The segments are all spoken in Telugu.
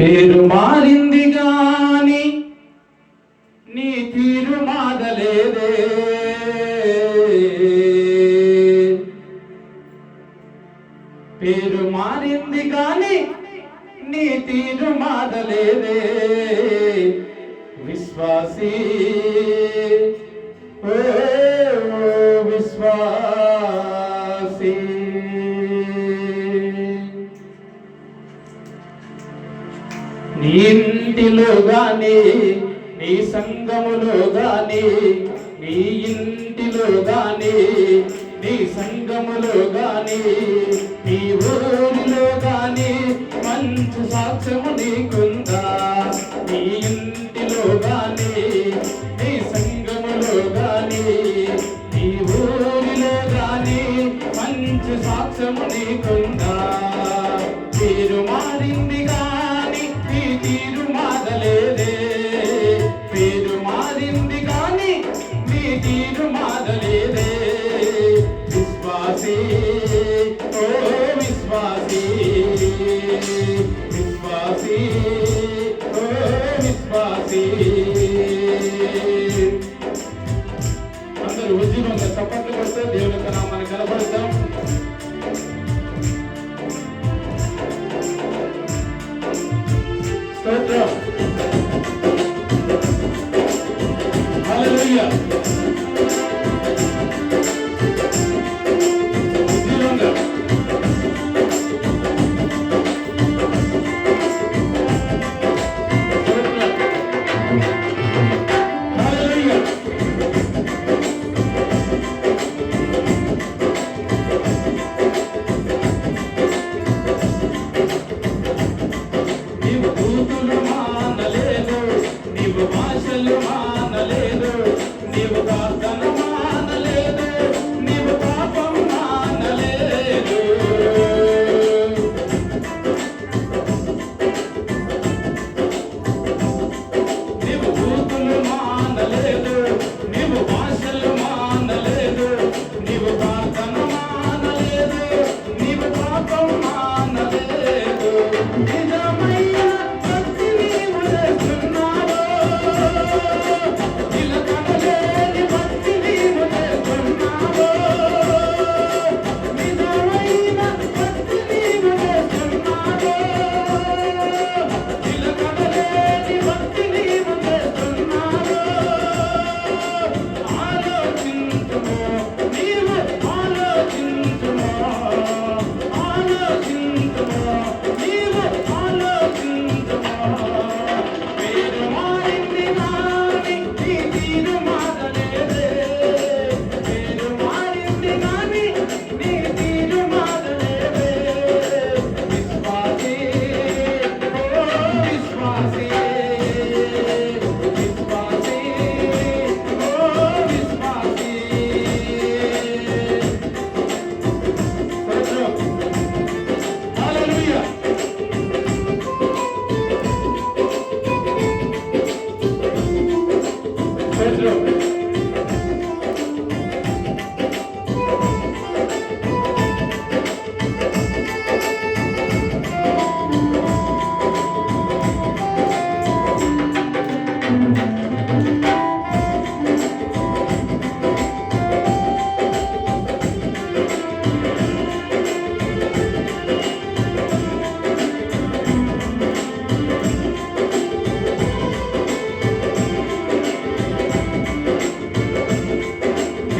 పేరు మారింది గాని నీ తీరు మారలేదే పేరు మారింది గాని నీ తీరు మారలేదే విశ్వాసీ గాని నీ సంఘములో గాని నీ ఇంటిలో గాని నీ సంఘములో గాని నీ ఊరిలో గాని మంచి సాక్ష్యము నీకుందా? నీ ఇంటిలో గాని నీ సంఘములో గాని నీ ఊరిలో గాని మంచి సాక్ష్యము నీకుందా? విశ్వాసీ నీవు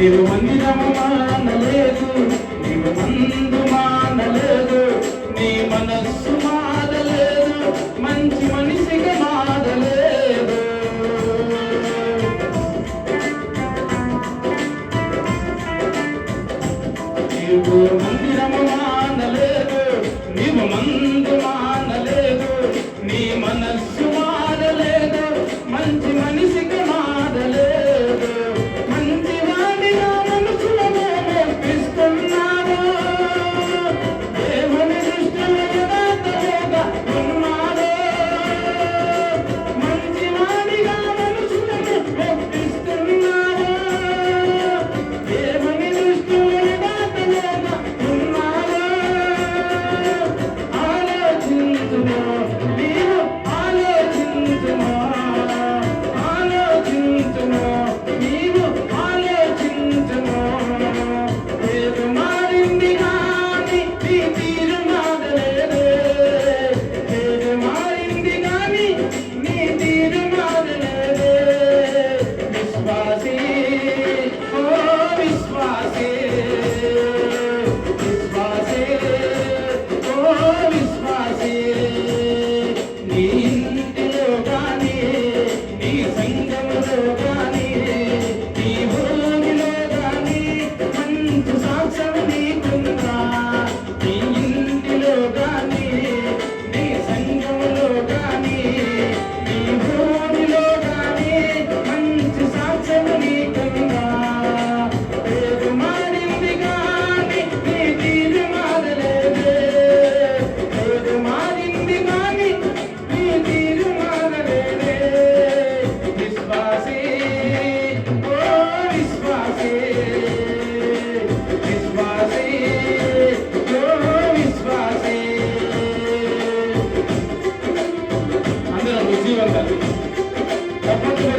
నీవు మందిరము మానలేదు నీవు మందు మానలేదు నీ మనస్సు మారలేదు మంచి మనిషిగా మారలేదు. నీవు మందిరము మానలేదు నీవు మందు మానలేదు నీ మనస్సు Thank you.